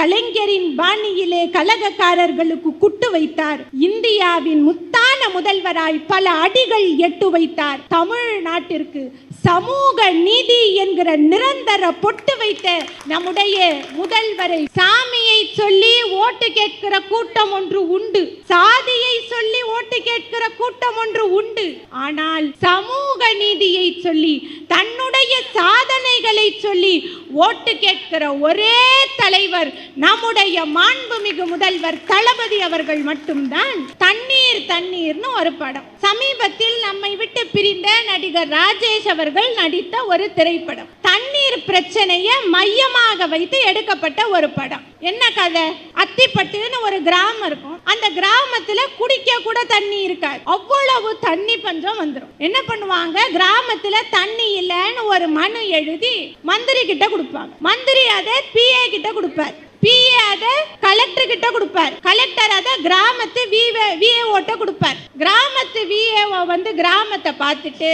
கலைஞரின் பாணியிலே கலகக்காரர்களுக்கு குட்டு வைத்தார். இந்தியாவின் முத்தான முதல்வராய் பல அடிகள் எட்டு வைத்தார். தமிழ்நாட்டிற்கு சமூக நீதி என்கிற நிரந்தர பொட்டு வைத்து நம்முடைய முதல்வரை சாமியை சொல்லி ஓட்டு கேட்கிற கூட்டம் ஒன்று உண்டு. சாதியை சொல்லி ஓட்டு கேட்கிற கூட்டம் ஒன்று உண்டு. ஆனால் சமூக நீதியை சொல்லி தன்னுடைய சாதனைகளை சொல்லி ஓட்டு கேட்கிற ஒரே தலைவர் நம்முடைய மாண்புமிகு முதல்வர் தளபதி அவர்கள் மட்டும்தான். தண்ணீர் தண்ணீர்னு ஒரு படம். சமீபத்தில் நம்மை விட்டு பிரிந்த நடிகர் ராஜேஷ் அவர்கள் நடித்த ஒரு திரைப்படம். தண்ணீர் பிரச்சனையை மையமாக வைத்து எடுக்கப்பட்ட ஒரு படம். என்ன கதை? அத்திப்பட்டுன்னு ஒரு கிராமம் இருக்கும். அந்த கிராமத்துல குடிக்க கூட தண்ணி இருக்காது. அவ்வளவு தண்ணி பஞ்சம் வந்துடும் என்ன பண்ணுவாங்க? கிராமத்துல தண்ணி இல்லைன்னு ஒரு மனு எழுதி மந்திரி கிட்ட கொடுப்பாங்க. மந்திரி அதை பிஏ கிட்ட கொடுப்பாரு. பிஏ அதை கலெக்டர் கிட்ட கொடுப்பார். கலெக்டர் அதை கிராமத்து விஏஓட்ட கொடுப்பார். கிராமத்து விஏஓ வந்து கிராமத்தை பார்த்துட்டு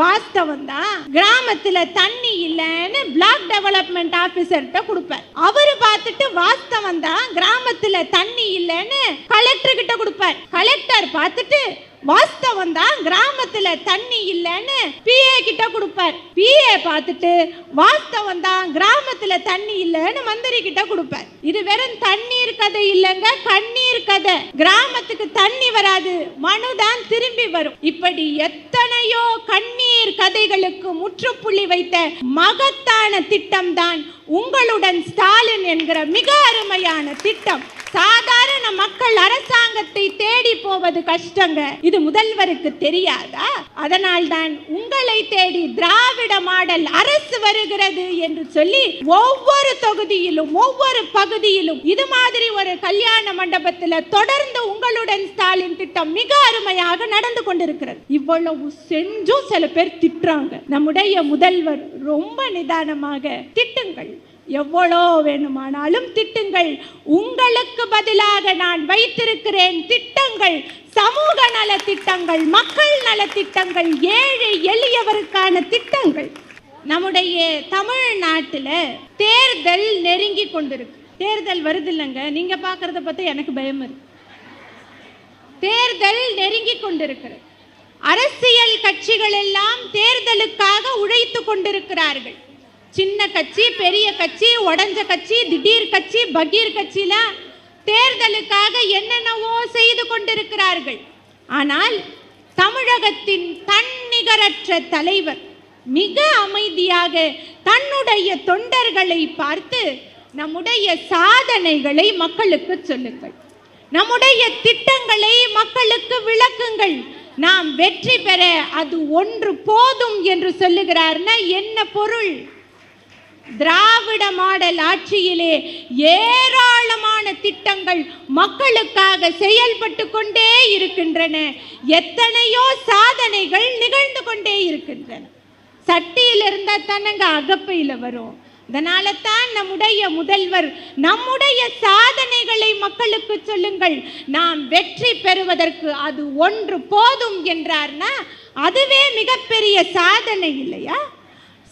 வாஸ்தவம் தான் கிராமத்துல தண்ணி இல்லைன்னு பிளாக் டெவலப்மெண்ட் ஆபீசர்கிட்ட கொடுப்பார். அவரு பார்த்துட்டு வாஸ்தவம் தான் கிராமத்துல தண்ணி இல்லைன்னு கலெக்டர் கிட்ட கொடுப்பார். கலெக்டர் பார்த்துட்டு வாஸ்தவம் தான் கிராமத்துல தண்ணி இல்லைன்னு பிஏ கிட்ட கொடுப்பார். பிஏ பார்த்துட்டு வாஸ்தவம் தான் கிராமத்துல தண்ணி இல்லைன்னு மந்திரி கிட்ட கொடுப்பார். இது வெறும் தண்ணீர் கதை இல்லைங்க கண்ணீர் கதை. கிராமத்துக்கு தண்ணி வராது மனுதான் திரும்பி வரும். இப்படி எத்தனையோ கண்ணீர் கதைகளுக்கு முற்றுப்புள்ளி வைத்த மகத்தான திட்டம் தான் உங்களுடன் ஸ்டாலின் என்கிற மிக அருமையான திட்டம். சாதாரண மக்கள் அரசாங்கத்தை தேடி போவது கஷ்டங்க. இது முதல்வருக்கு தெரியாதா? அதனால் தான் உங்களை தேடி திராவிட மாடல் அரசு வருகிறது என்று சொல்லி ஒவ்வொரு தொகுதியிலும் ஒவ்வொரு பகுதியிலும் இது மாதிரி ஒரு கல்யாண மண்டபத்தில் தொடர்ந்து உங்களுடன் ஸ்டாலின் திட்டம் மிக அருமையாக நடந்து கொண்டிருக்கிறது. இவ்வளவு செஞ்சும் சில பேர் திட்டுறாங்க. நம்முடைய முதல்வர் ரொம்ப நிதானமாக திட்டுங்கள். எவ்வளோ வேணுமானாலும் திட்டுங்கள். உங்களுக்கு பதிலாக நான் வைத்திருக்கிறேன் திட்டங்கள் சமூக நல திட்டங்கள் மக்கள் நல திட்டங்கள் ஏழை எளியவருக்கான திட்டங்கள். நம்முடைய தமிழ்நாட்டில் தேர்தல் நெருங்கி கொண்டிருக்கு. தேர்தல் வருது இல்லைங்க நீங்க பார்க்கறத பார்த்து எனக்கு பயம் இருக்கு. தேர்தல் நெருங்கி கொண்டிருக்கிறது. அரசியல் கட்சிகள் எல்லாம் தேர்தலுக்காக உழைத்து கொண்டிருக்கிறார்கள். சின்ன கட்சி பெரிய கட்சி உடஞ்ச கட்சி திடீர் கட்சி பகீர் கட்சியில தேர்தலுக்காக என்னென்னவோ செய்து கொண்டிருக்கிறார்கள். ஆனால் தமிழகத்தின் தன்னிகரற்ற தலைவர் மிக அமைதியாக தன்னுடைய தொண்டர்களை பார்த்து நம்முடைய சாதனைகளை மக்களுக்கு சொல்லுங்கள். நம்முடைய திட்டங்களை மக்களுக்கு விளக்குங்கள். நாம் வெற்றி பெற அது ஒன்று போதும் என்று சொல்லுகிறார்னா என்ன பொருள்? திராவிட மாடல் ஆட்சியிலே ஏராளமான திட்டங்கள் மக்களுக்காக செயல்பட்டு கொண்டே இருக்கின்றன. எத்தனையோ சாதனைகள் நிகழ்ந்து கொண்டே இருக்கின்றன. சட்டியில் இருந்தால் தானங்க அகப்பையில் வரும். அதனால தான் நம்முடைய முதல்வர் நம்முடைய சாதனைகளை மக்களுக்கு சொல்லுங்கள். நாம் வெற்றி பெறுவதற்கு அது ஒன்று போதும் என்றார்னா அதுவே மிகப்பெரிய சாதனை இல்லையா?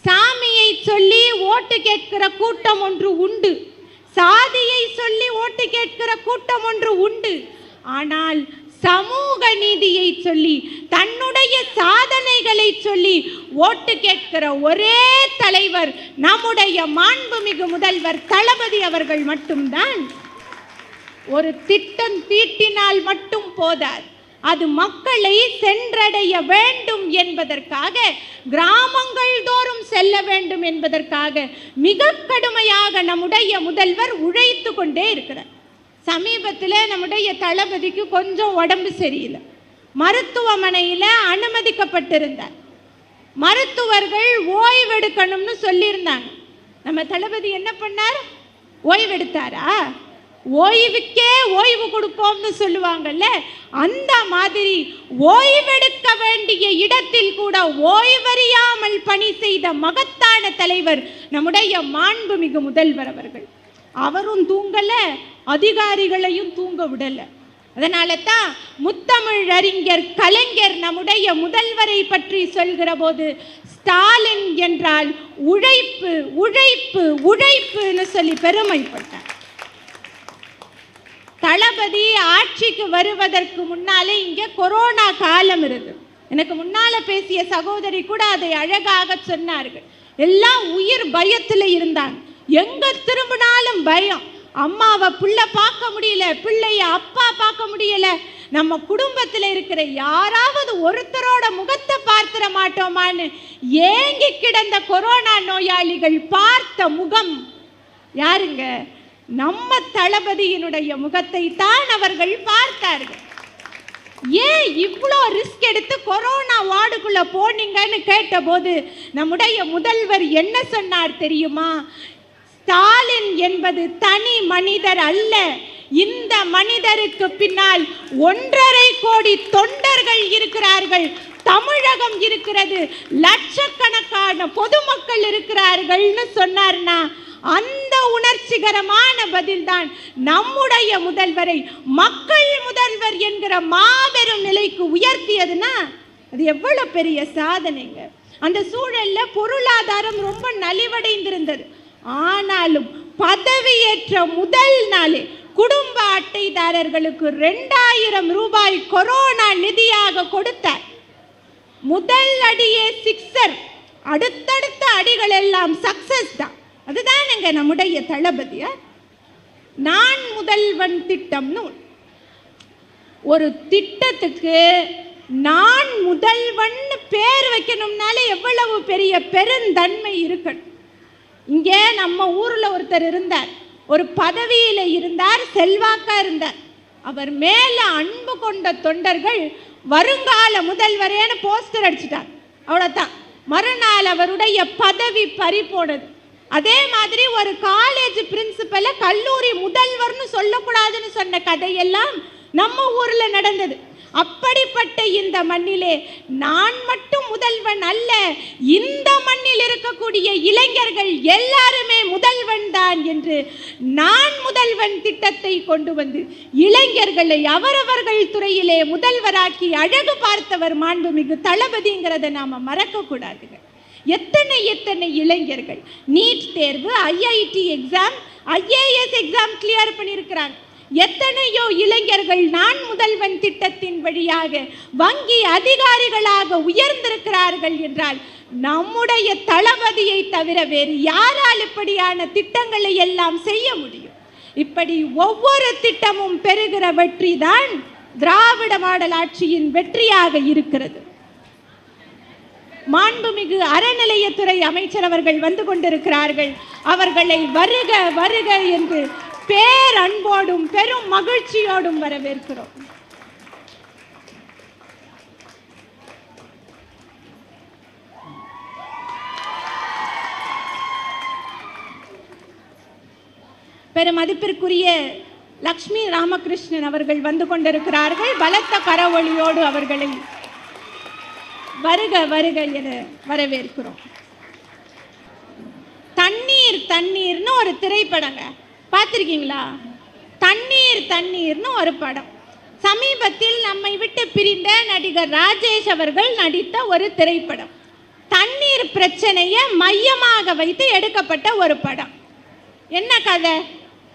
சாமியை சொல்லி ஓட்டு கேட்கிற கூட்டம் ஒன்று உண்டு. சாதியை சொல்லி ஓட்டு கேட்கிற கூட்டம் ஒன்று உண்டு. ஆனால் சமூக நீதியை சொல்லி தன்னுடைய சாதனைகளை சொல்லி ஓட்டு கேட்கிற ஒரே தலைவர் நம்முடைய மாண்புமிகு முதல்வர் தளபதி அவர்கள் மட்டும்தான். ஒரு திட்டம் தீட்டினால் மட்டும் போதாது. அது மக்களை சென்றடைய வேண்டும் என்பதற்காக கிராமங்கள் தோறும் செல்ல வேண்டும் என்பதற்காக மிக கடுமையாக நம்முடைய முதல்வர் உழைத்து கொண்டே இருக்கிறார். சமீபத்தில் நம்முடைய தளபதிக்கு கொஞ்சம் உடம்பு சரியில்லை. மருத்துவமனையில் அனுமதிக்கப்பட்டிருந்தார். மருத்துவர்கள் ஓய்வெடுக்கணும்னு சொல்லியிருந்தாங்க. நம்ம தளபதி என்ன பண்ணார்? ஓய்வெடுத்தாரா? ஓய்வுக்கே ஓய்வு கொடுப்போம்னு சொல்லுவாங்கல்ல அந்த மாதிரி ஓய்வெடுக்க வேண்டிய இடத்தில் கூட ஓய்வறியாமல் பணி செய்த மகத்தான தலைவர் நம்முடைய மாண்புமிகு முதல்வர் அவர்கள். அவரும் தூங்கலை அதிகாரிகளையும் தூங்க விடலை. அதனால தான் முத்தமிழ் அறிஞர் கலைஞர் நம்முடைய முதல்வரை பற்றி சொல்கிற போது ஸ்டாலின் என்றால் உழைப்பு உழைப்பு உழைப்புன்னு சொல்லி பெருமைப்பட்டார். தளபதி ஆட்சிக்கு வருவதற்கு முன்னாலே இங்கே கொரோனா காலம் இருக்கு எனக்கு முன்னால பேசிய சகோதரி கூட அதை அழகாக சொன்னார்கள். எல்லாம் உயிர் பயத்தில் இருந்தாங்க. எங்க திரும்பினாலும் பயம். அம்மாவை பிள்ளை பார்க்க முடியல பிள்ளைய அப்பா பார்க்க முடியல. நம்ம குடும்பத்தில் இருக்கிற யாராவது ஒருத்தரோட முகத்தை பார்த்துட மாட்டோமான்னு ஏங்கி கிடந்த கொரோனா நோயாளிகள் பார்த்த முகம். யாருங்க? நம்ம தளபதியினுடைய முகத்தை தான் அவர்கள் பார்த்தார்கள். ஏன் இவ்வளோ ரிஸ்க் எடுத்து கொரோனா வார்டுக்குள்ள போனீங்கன்னு கேட்டபோது நம்முடைய முதல்வர் என்ன சொன்னார் தெரியுமா? ஸ்டாலின் என்பது தனி மனிதர் அல்ல. இந்த மனிதருக்கு பின்னால் ஒன்றரை கோடி தொண்டர்கள் இருக்கிறார்கள். தமிழகம் இருக்கிறது. லட்சக்கணக்கான பொதுமக்கள் இருக்கிறார்கள்னு சொன்னார்னா அந்த உணர்ச்சிகரமான பதில்தான் நம்முடைய முதல்வரை மக்கள் முதல்வர் என்கிற மாபெரும் நிலைக்கு உயர்த்தியதுன்னா அது எவ்வளவு பெரிய சாதனைங்க. அந்த சூழல்ல பொருளாதாரம் ரொம்ப நலிவடைந்திருந்தது. ஆனாலும் பதவியேற்ற முதல் நாளே குடும்ப அட்டைதாரர்களுக்கு ரெண்டாயிரம் ரூபாய் கொரோனா நிதியாக கொடுத்தார். முதல் அடியே சிக்ஸர் அடுத்தடுத்த அடிகள் எல்லாம் சக்சஸ் தான். அதுதானங்க நம்முடைய தளபதியா நான் முதல்வன் திட்டம்னு ஒரு திட்டத்துக்கு நான் முதல்வன் பேர் வைக்கணும்னாலே எவ்வளவு பெரிய பெருந்தன்மை இருக்கணும். இங்கே நம்ம ஊர்ல ஒருத்தர் இருந்தார். ஒரு பதவியில இருந்தார் செல்வாக்கா இருந்தார். அவர் மேல அன்பு கொண்ட தொண்டர்கள் வருங்கால முதல்வரேன்னு போஸ்டர் அடிச்சிட்டார். அவ்வளோதான் மறுநாள் அவருடைய பதவி பறி போனது அதே மாதிரி ஒரு காலேஜ் பிரின்சிபலை கல்லூரி முதல்வர்னு சொல்லக்கூடாதுன்னு சொன்ன கதையெல்லாம் நம்ம ஊரில் நடந்தது. அப்படிப்பட்ட இந்த மண்ணிலே நான் மட்டும் முதல்வன் அல்ல இந்த மண்ணில் இருக்கக்கூடிய இளைஞர்கள் எல்லாருமே முதல்வன் தான் என்று நான் முதல்வன் திட்டத்தை கொண்டு வந்து இளைஞர்களை அவரவர்கள் துறையிலே முதல்வராக்கி அழகு பார்த்தவர் மாண்புமிகு தளபதிங்கிறத நாம மறக்க கூடாதுங்க எத்தனை எத்தனை இளைஞர்கள்? நீட் தேர்வு I I T exam I A S exam clear பண்ணியிருக்கிறாங்க எத்தனையோ இளைஞர்கள் நான் முதல்வன் திட்டத்தின் வழியாக வங்கி அதிகாரிகளாக உயர்ந்திருக்கிறார்கள் என்றால் நம்முடைய தளபதியை தவிர வேறு யாரால் இப்படியான திட்டங்களை எல்லாம் செய்ய முடியும்? இப்படி ஒவ்வொரு திட்டமும் பெறுகிற வெற்றி தான் திராவிட மாடல் ஆட்சியின் வெற்றியாக இருக்கிறது. மாண்புமிகு அறநிலையத்துறை அமைச்சர் அவர்கள் வந்து கொண்டிருக்கிறார்கள். அவர்களை வருக வருக என்று பேரன்போடும் பெரும் மகிழ்ச்சியோடும் வரவேற்கிறோம். பெருமதிப்பிற்குரிய லக்ஷ்மி ராமகிருஷ்ணன் அவர்கள் வந்து கொண்டிருக்கிறார்கள். பலத்த கரவொளியோடு அவர்களை வருக வருக என வரவேற்கிறோம். தண்ணீர் தண்ணீர்னு ஒரு திரைப்படங்க. பார்த்துருக்கீங்களா? தண்ணீர் தண்ணீர்னு ஒரு படம். சமீபத்தில் நம்மை விட்டு பிரிந்த நடிகர் ராஜேஷ் அவர்கள் நடித்த ஒரு திரைப்படம். தண்ணீர் பிரச்சனையை மையமாக வைத்து எடுக்கப்பட்ட ஒரு படம். என்ன கதை?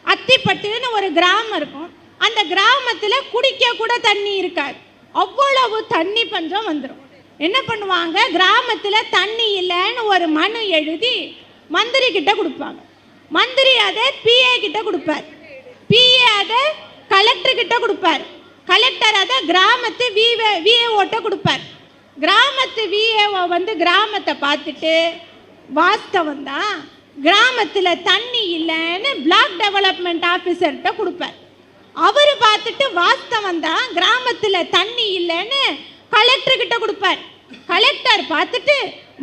அத்திப்பட்டுன்னு ஒரு கிராமம் இருக்கும். அந்த கிராமத்தில் குடிக்க கூட தண்ணி இருக்காது. அவ்வளவு தண்ணி பஞ்சம் வந்துடும் என்ன பண்ணுவாங்க? கிராமத்தில் தண்ணி இல்லைன்னு ஒரு மனு எழுதி மந்திரி கிட்ட கொடுப்பாங்க. மந்திரி அதை பிஏ கிட்ட கொடுப்பார். பிஏ அதை கலெக்டர் கிட்ட கொடுப்பார். கலெக்டர் அதை கிராமத்து விவே விஏஓட்ட கொடுப்பார். கிராமத்து விஏஓ வந்து கிராமத்தை பார்த்துட்டு வாஸ்தவம் தான் கிராமத்தில் தண்ணி இல்லைன்னு பிளாக் டெவலப்மெண்ட் ஆஃபீஸர்கிட்ட கொடுப்பார். அவர் பார்த்துட்டு வாஸ்தவம் தான் கிராமத்தில் தண்ணி இல்லைன்னு கலெக்டர் கிட்ட கொடுப்பார். கலெக்டர் பார்த்துட்டு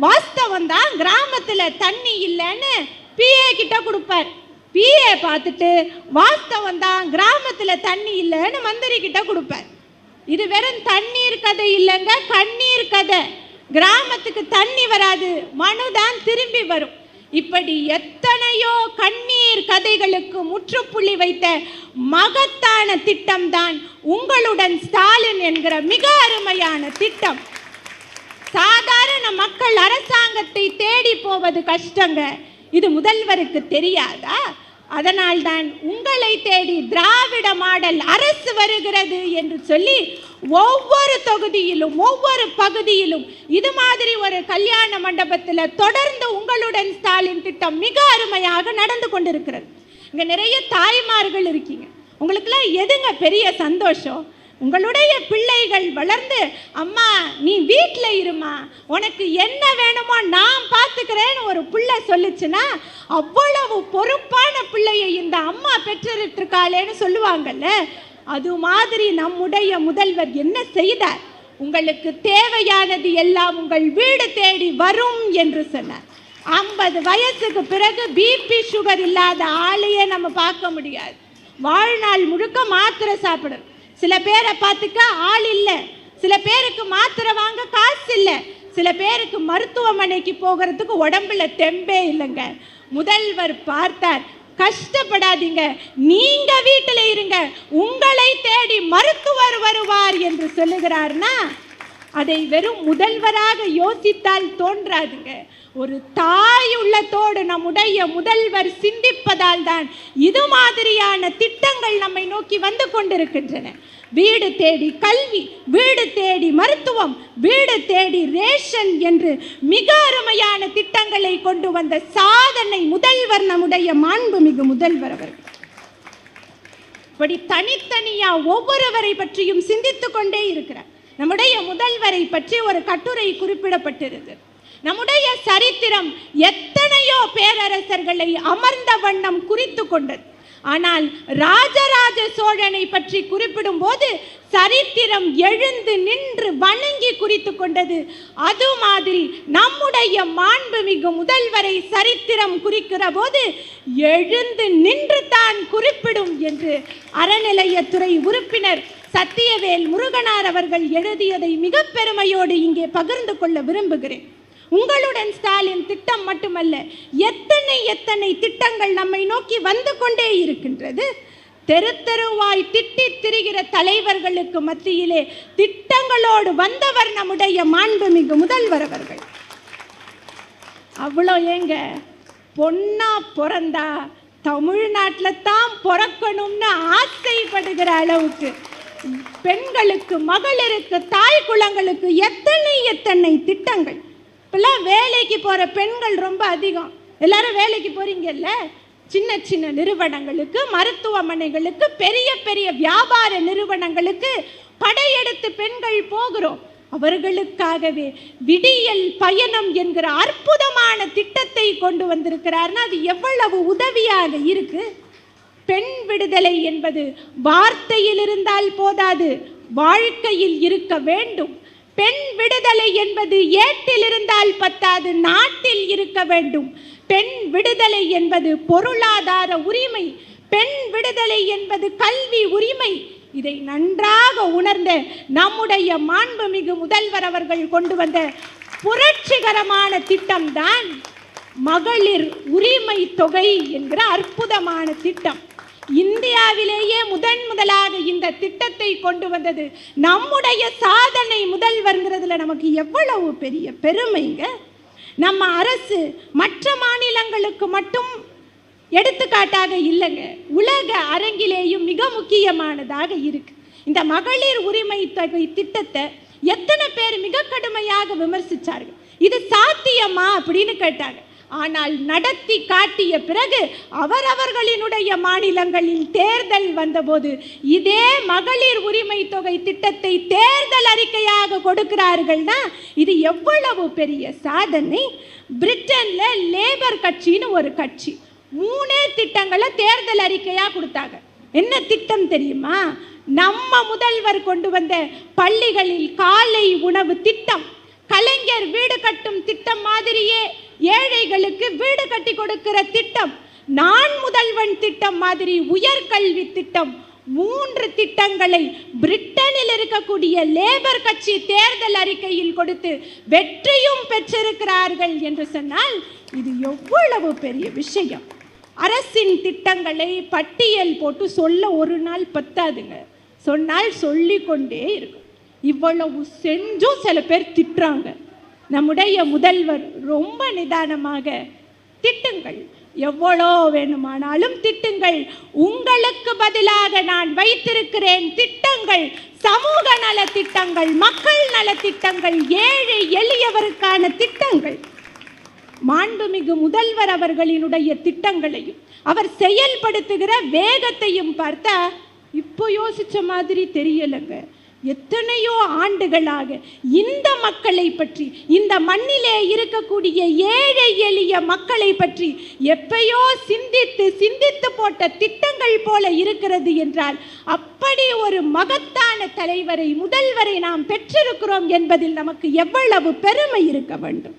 வாஸ்தவம் தான் கிராமத்தில் தண்ணி இல்லைன்னு பிஏ கிட்ட கொடுப்பார். பிஏ பார்த்துட்டு வாஸ்தவம் தான் கிராமத்தில் தண்ணி இல்லைன்னு மந்திரி கிட்ட கொடுப்பார். இது வெறும் தண்ணீர் கதை இல்லைங்க கண்ணீர் கதை. கிராமத்துக்கு தண்ணி வராது மனு தான் திரும்பி வரும். இப்படி எத்தனையோ கண்ணீர் கதைகளுக்கு முற்றுப்புள்ளி வைத்த மகத்தான திட்டம்தான் உங்களுடன் ஸ்டாலின் என்கிற மிக அருமையான திட்டம். சாதாரண மக்கள் அரசாங்கத்தை தேடி போவது கஷ்டங்க. இது முதல்வருக்கு தெரியாதா? அதனால்தான் உங்களை தேடி திராவிட மாடல் அரசு வருகிறது என்று சொல்லி ஒவ்வொரு தொகுதியிலும் ஒவ்வொரு பகுதியிலும் இது மாதிரி ஒரு கல்யாண மண்டபத்தில் தொடர்ந்து உங்களுடன் ஸ்டாலின் திட்டம் மிக அருமையாக நடந்து கொண்டிருக்கிறது. இங்கே நிறைய தாய்மார்கள் இருக்கீங்க. உங்களுக்கெல்லாம் எதுங்க பெரிய சந்தோஷம்? உங்களுடைய பிள்ளைகள் வளர்ந்து அம்மா நீ வீட்டில் இருமா. உனக்கு என்ன வேணுமோ நான் பார்த்துக்கிறேன்னு ஒரு பிள்ளை சொல்லுச்சுன்னா அவ்வளவு பொறுப்பான பிள்ளையை இந்த அம்மா பெற்றிருக்காளேன்னு சொல்லுவாங்கல்ல. அது மாதிரி நம்முடைய முதல்வர் என்ன செய்தார்? உங்களுக்கு தேவையானது எல்லாம் உங்கள் வீடு தேடி வரும் என்று சொன்னார். ஐம்பது வயசுக்கு பிறகு பிபி சுகர் இல்லாத ஆளையே நம்ம பார்க்க முடியாது. வாழ்நாள் முழுக்க மாத்திரை சாப்பிடணும். சில பேரை பார்த்துக்க ஆள் இல்லை. சில பேருக்கு மாத்திரை வாங்க காசு இல்லை. சில பேருக்கு மருத்துவமனைக்கு போகிறதுக்கு உடம்புல தெம்பே இல்லைங்க. முதல்வர் பார்த்தார் கஷ்டப்படாதீங்க. நீங்க வீட்டில் இருங்க. உங்களை தேடி மருத்துவர் வருவார் என்று சொல்லுகிறார்னா அதை வெறும் முதல்வராக யோசித்தால் தோன்றாதுங்க. ஒரு தாய் உள்ளத்தோடு நம்முடைய முதல்வர் சிந்திப்பதால் தான் இது மாதிரியான திட்டங்கள் நம்மை நோக்கி வந்து கொண்டிருக்கின்றன. வீடு தேடி கல்வி வீடு தேடி மருத்துவம் வீடு தேடி ரேஷன் என்று மிக அருமையான திட்டங்களை கொண்டு வந்த சாதனை முதல்வர் நம்முடைய மாண்புமிகு முதல்வர் அவர்கள். இப்படி தனித்தனியா ஒவ்வொருவரை பற்றியும் சிந்தித்துக் கொண்டே இருக்கிறார். நம்முடைய முதல்வரை பற்றி ஒரு கட்டுரை குறிப்பிடப்பட்டிருந்தது. நம்முடைய சரித்திரம் எத்தனையோ பேரரசர்களை அமர்ந்த வண்ணம் குறித்து கொண்டது. ஆனால் ராஜராஜ சோழனை பற்றி குறிப்பிடும் போது சரித்திரம் எழுந்து நின்று வணங்கி குறித்து கொண்டது. அது மாதிரி நம்முடைய மாண்புமிகு முதல்வரை சரித்திரம் குறிக்கிற போது எழுந்து நின்று தான் குறிப்பிடும் என்று அறநிலையத்துறை உறுப்பினர் சத்தியவேல் முருகனார் அவர்கள் எழுதியதை மிக பெருமையோடு இங்கே பகிர்ந்து கொள்ள விரும்புகிறேன். உங்களுடன் ஸ்டாலின் திட்டம் மட்டுமல்ல எத்தனை எத்தனை திட்டங்கள் நம்மை நோக்கி வந்து கொண்டே இருக்கின்றது? தெரு தெருவாய் திட்டி திரிகிற தலைவர்களுக்கு மத்தியிலே திட்டங்களோடு வந்தவர் நம்முடைய மாண்புமிகு முதல்வர் அவர்கள் அவ்வளோ ஏங்க? பொண்ணா பிறந்தா தமிழ்நாட்டில் தான் பிறக்கணும்னு ஆசைப்படுகிற அளவுக்கு பெண்களுக்கு மகளிருக்கு தாய் குளங்களுக்கு எத்தனை எத்தனை திட்டங்கள்? இப்போல்லாம் வேலைக்கு போகிற பெண்கள் ரொம்ப அதிகம். எல்லாரும் வேலைக்கு போகிறீங்கல்ல சின்ன சின்ன நிறுவனங்களுக்கு மருத்துவமனைகளுக்கு பெரிய பெரிய வியாபார நிறுவனங்களுக்கு படையெடுத்து பெண்கள் போகிறோம். அவர்களுக்காகவே விடியல் பயணம் என்கிற அற்புதமான திட்டத்தை கொண்டு வந்திருக்கிறார்னா அது எவ்வளவு உதவியாக இருக்கு? பெண் விடுதலை என்பது வார்த்தையில் இருந்தால் போதாது வாழ்க்கையில் இருக்க வேண்டும். பெண் விடுதலை என்பது ஏட்டில் இருந்தால் பத்தாது நாட்டில் இருக்க வேண்டும். பெண் விடுதலை என்பது பொருளாதார உரிமை. பெண் விடுதலை என்பது கல்வி உரிமை. இதை நன்றாக உணர்ந்த நம்முடைய மாண்புமிகு முதல்வர் அவர்கள் கொண்டு வந்த புரட்சிகரமான திட்டம்தான் மகளிர் உரிமை தொகை என்கிற அற்புதமான திட்டம். இந்தியாவிலேயே முதன் முதலாக இந்த திட்டத்தை கொண்டு வந்தது. நம்முடைய சாதனை முதல்வர்ங்கிறதுல நமக்கு எவ்வளவு பெரிய பெருமைங்க. நம்ம அரசு மற்ற மாநிலங்களுக்கு மட்டும் எடுத்துக்காட்டாக இல்லைங்க. உலக அரங்கிலேயும் மிக முக்கியமானதாக இருக்கு. இந்த மகளிர் உரிமை தொகை திட்டத்தை எத்தனை பேர் மிக கடுமையாக விமர்சிச்சார்கள். இது சாத்தியமா அப்படின்னு கேட்டாங்க. ஆனால் நடத்தி காட்டிய பிறகு அவரவர்களினுடைய மாநிலங்களில் தேர்தல் வந்தபோது இதே மகளிர் உரிமை தொகை திட்டத்தை தேர்தல் அறிக்கையாக கொடுக்கிறார்கள்னா இது எவ்வளவு பெரிய சாதனை? பிரிட்டன்ல லேபர் கட்சின்னு ஒரு கட்சி. மூணே திட்டங்களை தேர்தல் அறிக்கையாக கொடுத்தாங்க. என்ன திட்டம் தெரியுமா? நம்ம முதல்வர் கொண்டு வந்த பள்ளிகளில் காலை உணவு திட்டம். கலைஞர் வீடு கட்டும் திட்டம் மாதிரியே ஏழைகளுக்கு வீடு கட்டி கொடுக்கிற திட்டம் நான் முதல்வன் திட்டம் மாதிரி உயர்கல்வி திட்டம் மூன்று திட்டங்களை பிரிட்டனில் இருக்கக்கூடிய லேபர் கட்சி தேர்தல் அறிக்கையில் கொடுத்து வெற்றியும் பெற்றிருக்கிறார்கள் என்று சொன்னால் இது எவ்வளவு பெரிய விஷயம். அரசின் திட்டங்களை பட்டியல் போட்டு சொல்ல ஒரு நாள் பத்தாதுங்க. சொன்னால் சொல்லிக்கொண்டே இருக்கும். இவ்வளவு செஞ்சும் சில பேர் திட்டுறாங்க. நம்முடைய முதல்வர் ரொம்ப நிதானமாக திட்டுங்கள். எவ்வளோ வேணுமானாலும் திட்டுங்கள். உங்களுக்கு பதிலாக நான் வைத்திருக்கிறேன் திட்டங்கள். சமூக நல திட்டங்கள் மக்கள் நல திட்டங்கள் ஏழை எளியவருக்கான திட்டங்கள். மாண்புமிகு முதல்வர் அவர்களினுடைய திட்டங்களையும் அவர் செயல்படுத்துகிற வேகத்தையும் பார்த்தா இப்போ யோசிச்ச மாதிரி தெரியலைங்க. எத்தனையோ ஆண்டுகளாக இந்த மக்களை பற்றி இந்த மண்ணிலே இருக்கக்கூடிய ஏழை எளிய மக்களை பற்றி எப்பயோ சிந்தித்து சிந்தித்து போட்ட திட்டங்கள் போல இருக்கிறது என்றால் அப்படி ஒரு மகத்தான தலைவரை முதல்வரை நாம் பெற்றிருக்கிறோம் என்பதில் நமக்கு எவ்வளவு பெருமை இருக்க வேண்டும்.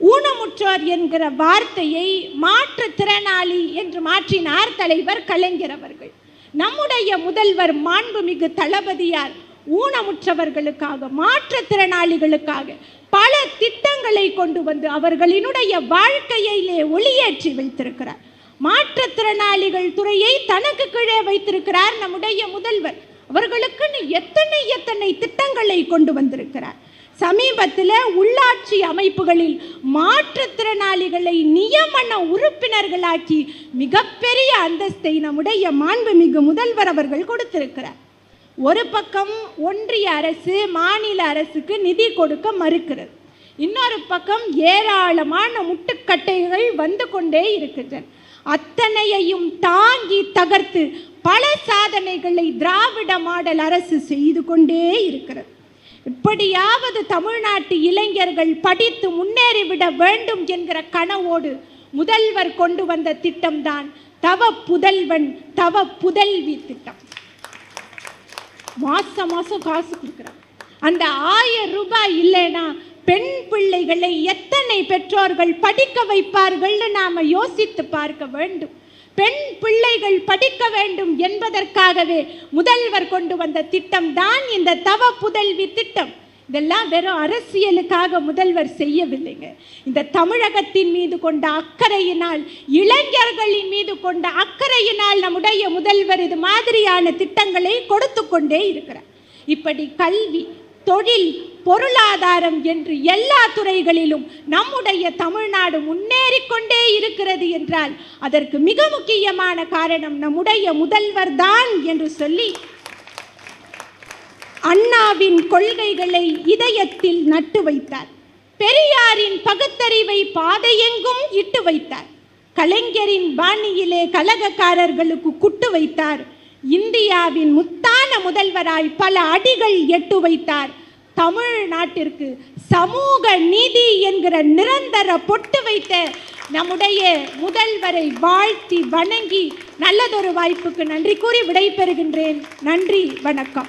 ஊனமுற்றோர் என்கிற வார்த்தையை மாற்றுத்திறனாளி என்று மாற்றினார் தலைவர் கலைஞர் அவர்கள். நம்முடைய முதல்வர் மாண்புமிகு தளபதியார் ஊனமுற்றவர்களுக்காக மாற்றுத்திறனாளிகளுக்காக பல திட்டங்களை கொண்டு வந்து அவர்களினுடைய வாழ்க்கையிலே ஒளியேற்றி வைத்திருக்கிறார். மாற்றுத்திறனாளிகள் துறையை தனக்கு கீழே வைத்திருக்கிறார் நம்முடைய முதல்வர். அவர்களுக்குன்னு எத்தனை எத்தனை திட்டங்களை கொண்டு வந்திருக்கிறார். சமீபத்தில் உள்ளாட்சி அமைப்புகளில் மாற்றுத்திறனாளிகளை நியமன உறுப்பினர்களாக்கி மிகப்பெரிய அந்தஸ்தை நம்முடைய மாண்புமிகு முதல்வர் அவர்கள் கொடுத்திருக்கிறார். ஒரு பக்கம் ஒன்றிய அரசு மாநில அரசுக்கு நிதி கொடுக்க மறுக்கிறது. இன்னொரு பக்கம் ஏராளமான முட்டுக்கட்டைகள் வந்து கொண்டே இருக்கின்றன. அத்தனையையும் தாங்கி தகர்த்து பல சாதனைகளை திராவிட மாடல் அரசு செய்து கொண்டே இருக்கிறது. இப்படியாவது தமிழ்நாட்டு இளைஞர்கள் படித்து முன்னேறிவிட வேண்டும் என்கிற கனவோடு முதல்வர் கொண்டு வந்த திட்டம்தான் தவ புதல்வன் தவ புதல்வி திட்டம். மாசம் மாசம் காசு கொடுக்குறாங்க அந்த ஆயிரம் ரூபாய் இல்லைன்னா பெண் பிள்ளைகளை எத்தனை பெற்றோர்கள் படிக்க வைப்பார்கள்னு நாம யோசித்து பார்க்க வேண்டும். பெண் பிள்ளைகள் படிக்க வேண்டும் என்பதற்காகவே முதல்வர் கொண்டு வந்த திட்டம் தான் இந்த தவ புதல்வி திட்டம். இதெல்லாம் வெறும் அரசியலுக்காக முதல்வர் செய்யவில்லைங்க. இந்த தமிழகத்தின் மீது கொண்ட அக்கறையினால் இளைஞர்களின் மீது கொண்ட அக்கறையினால் நம்முடைய முதல்வர் இது மாதிரியான திட்டங்களை கொடுத்து கொண்டே இருக்கிறார். இப்படி கல்வி தொழில் பொருளாதாரம் என்று எல்லா துறைகளிலும் நம்முடைய தமிழ்நாடு முன்னேறி கொண்டே இருக்கிறது என்றால் அதற்கு மிக முக்கியமான காரணம் நம்முடைய முதல்வர் தான் என்று சொல்லி அண்ணாவின் கொள்கைகளை இதயத்தில் நட்டு வைத்தார். பெரியாரின் பகுத்தறிவை பாதையெங்கும் இட்டு வைத்தார். கலைஞரின் பாணியிலே கலகக்காரர்களுக்கு குட்டு வைத்தார். இந்தியாவின் முத்தான முதல்வராய் பல அடிகள் எட்டு வைத்தார். தமிழ்நாட்டிற்கு சமூக நீதி என்கிற நிரந்தர பொட்டு வைத்த நம்முடைய முதல்வரை வாழ்த்தி வணங்கி நல்லதொரு வாய்ப்புக்கு நன்றி கூறி விடைபெறுகின்றேன். நன்றி வணக்கம்.